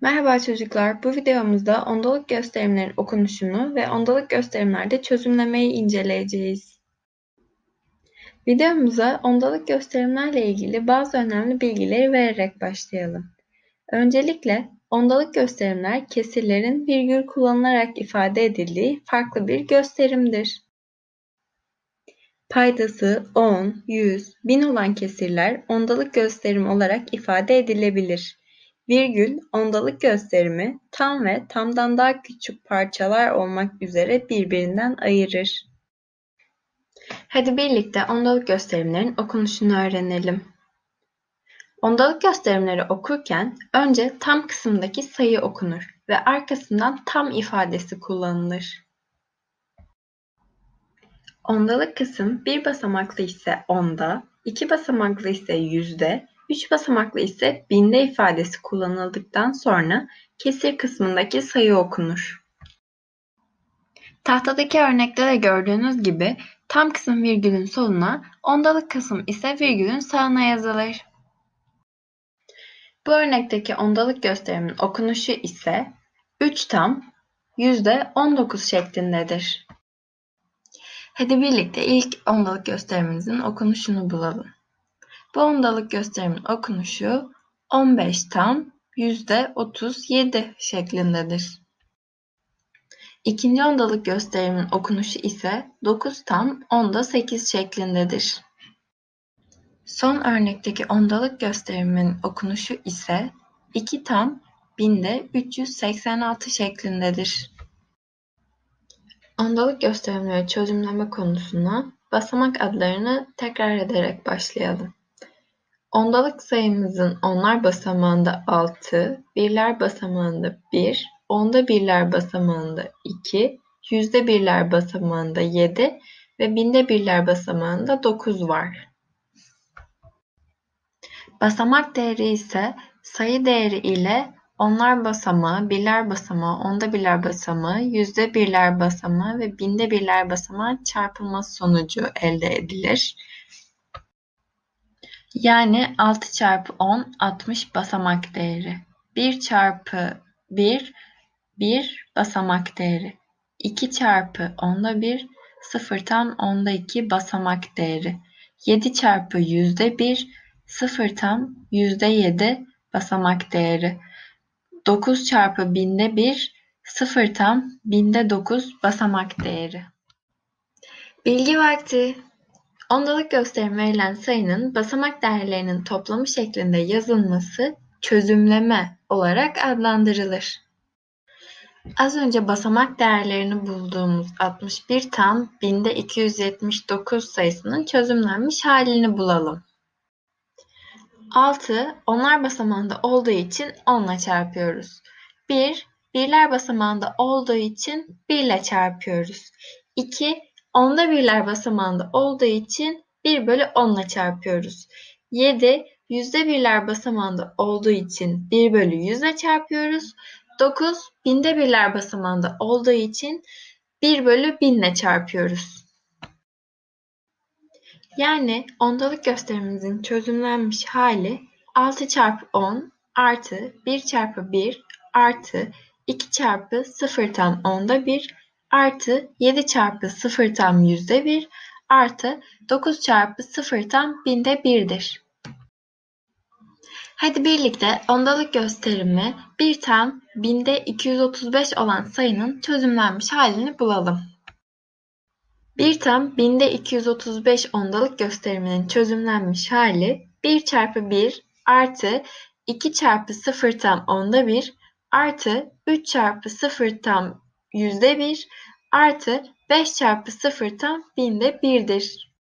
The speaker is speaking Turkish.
Merhaba çocuklar, bu videomuzda ondalık gösterimlerin okunuşunu ve ondalık gösterimlerde çözümlemeyi inceleyeceğiz. Videomuza ondalık gösterimlerle ilgili bazı önemli bilgileri vererek başlayalım. Öncelikle ondalık gösterimler kesirlerin virgül kullanılarak ifade edildiği farklı bir gösterimdir. Paydası 10, 100, 1000 olan kesirler ondalık gösterim olarak ifade edilebilir. Virgül, ondalık gösterimi tam ve tamdan daha küçük parçalar olmak üzere birbirinden ayırır. Hadi birlikte ondalık gösterimlerin okunuşunu öğrenelim. Ondalık gösterimleri okurken önce tam kısımdaki sayı okunur ve arkasından tam ifadesi kullanılır. Ondalık kısım bir basamaklı ise onda, iki basamaklı ise yüzde, üç basamaklı ise binde ifadesi kullanıldıktan sonra kesir kısmındaki sayı okunur. Tahtadaki örnekte de gördüğünüz gibi tam kısım virgülün soluna, ondalık kısım ise virgülün sağına yazılır. Bu örnekteki ondalık gösterimin okunuşu ise 3 tam %19 şeklindedir. Hadi birlikte ilk ondalık gösterimimizin okunuşunu bulalım. Bu ondalık gösterimin okunuşu 15 tam %37 şeklindedir. İkinci ondalık gösterimin okunuşu ise 9 tam onda 8 şeklindedir. Son örnekteki ondalık gösterimin okunuşu ise 2 tam binde 386 şeklindedir. Ondalık gösterimleri çözümleme konusuna basamak adlarını tekrar ederek başlayalım. Ondalık sayımızın onlar basamağında 6, birler basamağında 1, onda birler basamağında 2, yüzde birler basamağında 7 ve binde birler basamağında 9 var. Basamak değeri ise sayı değeri ile onlar basamağı, birler basamağı, onda birler basamağı, yüzde birler basamağı ve binde birler basamağı çarpılması sonucu elde edilir. Yani 6 çarpı 10 60 basamak değeri. 1 çarpı 1 1 basamak değeri. 2 çarpı onda 1 0 tam onda 2 basamak değeri. 7 çarpı yüzde 1 0 tam yüzde 7 basamak değeri. 9 çarpı binde 1 0 tam binde 9 basamak değeri. Bilgi vakti. Ondalık gösterim verilen sayının basamak değerlerinin toplamı şeklinde yazılması çözümleme olarak adlandırılır. Az önce basamak değerlerini bulduğumuz 61 tam binde 279 sayısının çözümlenmiş halini bulalım. 6 onlar basamağında olduğu için 10 ile çarpıyoruz. 1 birler basamağında olduğu için 1 ile çarpıyoruz. 2 onda birler basamağında olduğu için 1 bölü 10 ile çarpıyoruz. 7 yüzde birler basamağında olduğu için 1 bölü 100 ile çarpıyoruz. 9 binde birler basamağında olduğu için 1 bölü 1000 ile çarpıyoruz. Yani ondalık gösterimimizin çözümlenmiş hali 6 çarpı 10 artı 1 çarpı 1 artı 2 çarpı 0 tam onda 1 artı 7 çarpı 0 tam yüzde 1 artı 9 çarpı 0 tam binde 1'dir. Hadi birlikte ondalık gösterimi 1 tam binde 235 olan sayının çözümlenmiş halini bulalım. 1 tam binde 235 ondalık gösteriminin çözümlenmiş hali 1 çarpı 1 artı 2 çarpı 0 tam onda 1 artı 3 çarpı 0 tam yüzde 1 artı 5 çarpı 0 tam binde 1'dir.